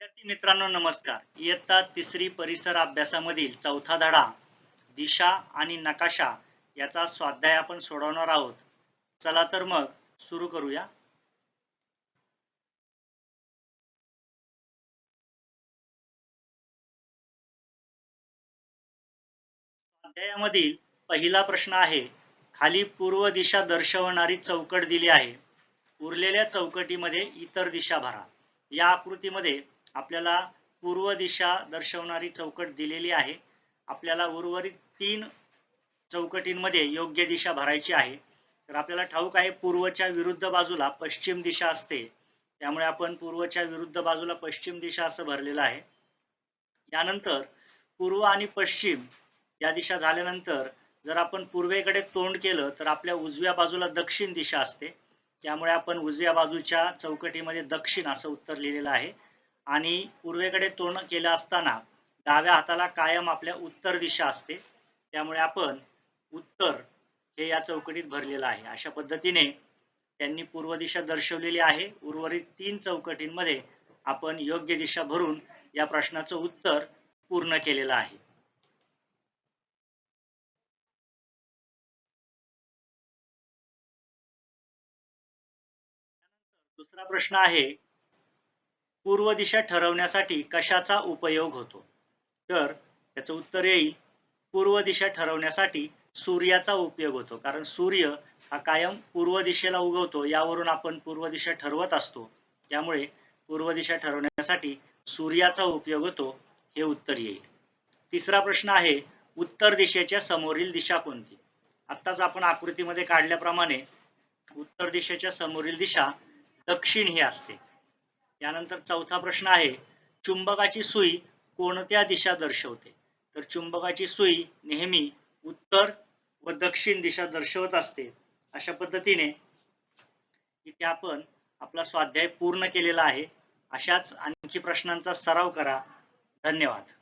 विद्यार्थी मित्रांनो नमस्कार. इयत्ता तिसरी परिसर अभ्यासामधील चौथा धडा दिशा आणि नकाशा याचा स्वाध्याय आपण सोडवणार आहोत. चला तर मग सुरू करूया. स्वाध्यायामधील पहिला प्रश्न आहे खाली पूर्व दिशा दर्शवणारी चौकट दिली आहे. उरलेल्या चौकटीमध्ये इतर दिशा भरा. या आकृतीमध्ये आपल्याला पूर्व दिशा दर्शवणारी चौकट दिलेली आहे. आपल्याला उर्वरित तीन चौकटींमध्ये योग्य दिशा भरायची आहे. तर आपल्याला ठाऊक आहे पूर्वच्या विरुद्ध बाजूला पश्चिम दिशा असते. त्यामुळे आपण पूर्वच्या विरुद्ध बाजूला पश्चिम दिशा असं भरलेलं आहे. यानंतर पूर्व आणि पश्चिम या दिशा झाल्यानंतर जर आपण पूर्वेकडे तोंड केलं तर आपल्या उजव्या बाजूला दक्षिण दिशा असते. त्यामुळे आपण उजव्या बाजूच्या चौकटीमध्ये दक्षिण असं उत्तर लिहिलेलं आहे. आणि पूर्वेकडे तोंड केलं असताना डाव्या हाताला कायम आपल्या उत्तर दिशा असते. त्यामुळे आपण उत्तर हे या चौकटीत भरलेलं आहे. अशा पद्धतीने त्यांनी पूर्व दिशा दर्शवलेली आहे. उर्वरित तीन चौकटींमध्ये आपण योग्य दिशा भरून या प्रश्नाचं उत्तर पूर्ण केलेलं आहे. दुसरा प्रश्न आहे पूर्व दिशा ठरवण्यासाठी कशाचा उपयोग होतो? तर याचं उत्तर येईल पूर्व दिशा ठरवण्यासाठी सूर्याचा उपयोग होतो. कारण सूर्य हा कायम पूर्व दिशेला उगवतो यावरून आपण पूर्व दिशा ठरवत असतो. त्यामुळे पूर्व दिशा ठरवण्यासाठी सूर्याचा उपयोग होतो हे उत्तर येईल. तिसरा प्रश्न आहे उत्तर दिशेच्या समोरील दिशा कोणती? आत्ताच आपण आकृतीमध्ये काढल्याप्रमाणे उत्तर दिशेच्या समोरील दिशा दक्षिण ही असते. यानंतर चौथा प्रश्न आहे चुंबकाची सुई कोणत्या दिशा दर्शवते? तर चुंबकाची सुई नेहमी उत्तर व दक्षिण दिशा दर्शवत असते. अशा पद्धतीने इथे आपण आपला स्वाध्याय पूर्ण केलेला आहे. अशाच आणखी प्रश्नांचा सराव करा. धन्यवाद.